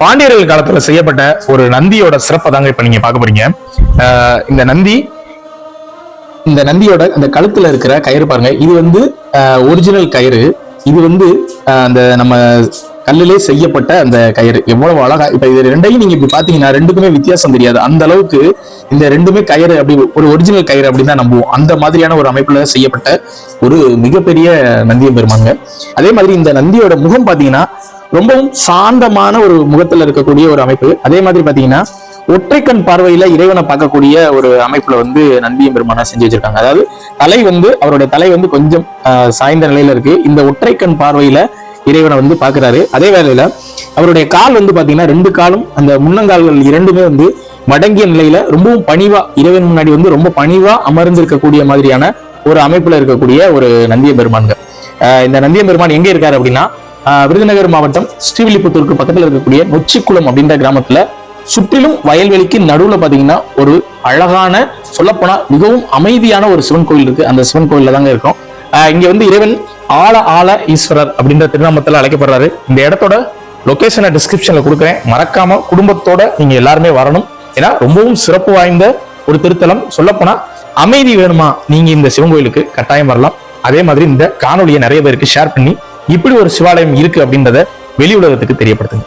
பாண்டியர்கள் காலத்துல செய்யப்பட்ட ஒரு நந்தியோட சிறப்பை தாங்க இப்ப நீங்க பார்க்க போறீங்க. இந்த நந்தி இந்த நந்தியோட அந்த கழுத்துல இருக்கிற கயிறு பாருங்க. இது வந்து ஒரிஜினல் கயிறு. இது வந்து அந்த நம்ம கல்லிலே செய்யப்பட்ட அந்த கயிறு. எவ்வளவு அழகா இப்ப இது ரெண்டையும் நீங்க இப்படி பாத்தீங்கன்னா ரெண்டுக்குமே வித்தியாசம் தெரியாது. அந்த அளவுக்கு இந்த ரெண்டுமே கயிறு அப்படி ஒரு ஒரிஜினல் கயிறு அப்படின்னு தான் நம்புவோம். அந்த மாதிரியான ஒரு அமைப்புல செய்யப்பட்ட ஒரு மிகப்பெரிய நந்தியம் பெருமாங்க. அதே மாதிரி இந்த நந்தியோட முகம் பாத்தீங்கன்னா ரொம்பவும் சாந்தமான ஒரு முகத்துல இருக்கக்கூடிய ஒரு அமைப்பு. அதே மாதிரி பாத்தீங்கன்னா ஒற்றைக்கண் பார்வையில இறைவனை பார்க்கக்கூடிய ஒரு அமைப்புல வந்து நந்தியம் பெருமானா செஞ்சு வச்சிருக்காங்க. அதாவது தலை வந்து அவருடைய தலை வந்து கொஞ்சம் சாய்ந்த நிலையில இருக்கு. இந்த ஒற்றைக்கண் பார்வையில இறைவனை வந்து பாக்குறாரு அதே வேளையில அவருடைய கால் வந்து பாத்தீங்கன்னா ரெண்டு காலும் அந்த முன்னங்கால்கள் இரண்டுமே வந்து மடங்கிய நிலையில ரொம்பவும் பணிவா இறைவன் முன்னாடி வந்து ரொம்ப பணிவா அமர்ந்து இருக்கக்கூடிய மாதிரியான ஒரு அமைப்புல இருக்கக்கூடிய ஒரு நந்திய பெருமான்க ஆஹ், இந்த நந்திய பெருமான் எங்க இருக்காரு அப்படின்னா விருதுநகர் மாவட்டம் ஸ்ரீவில்லிபுத்தூருக்கு பக்கத்தில் இருக்கக்கூடிய நொச்சிக்குளம் அப்படின்ற கிராமத்துல சுற்றிலும் வயல்வெளிக்கு நடுவில் பார்த்தீங்கன்னா ஒரு அழகான சொல்லப்போனா மிகவும் அமைதியான ஒரு சிவன் கோயில் இருக்கு. அந்த சிவன் கோயில்ல தாங்க இருக்கும். இங்க வந்து இறைவன் ஆல ஆல ஈஸ்வரர் அப்படின்ற திருநாமத்தில் அழைக்கப்படுறாரு. இந்த இடத்தோட லொகேஷனை டிஸ்கிரிப்ஷன்ல கொடுக்குறேன். மறக்காம குடும்பத்தோட நீங்க எல்லாருமே வரணும். ஏன்னா ரொம்பவும் சிறப்பு வாய்ந்த ஒரு திருத்தலம். சொல்லப்போனா அமைதி வேணுமா? நீங்க இந்த சிவன் கோயிலுக்கு கட்டாயம் வரலாம். அதே மாதிரி இந்த காணொலியை நிறைய பேருக்கு ஷேர் பண்ணி இப்படி ஒரு சிவாலயம் இருக்கு அப்படின்றத வெளி உலகத்துக்கு தெரியப்படுத்துங்க.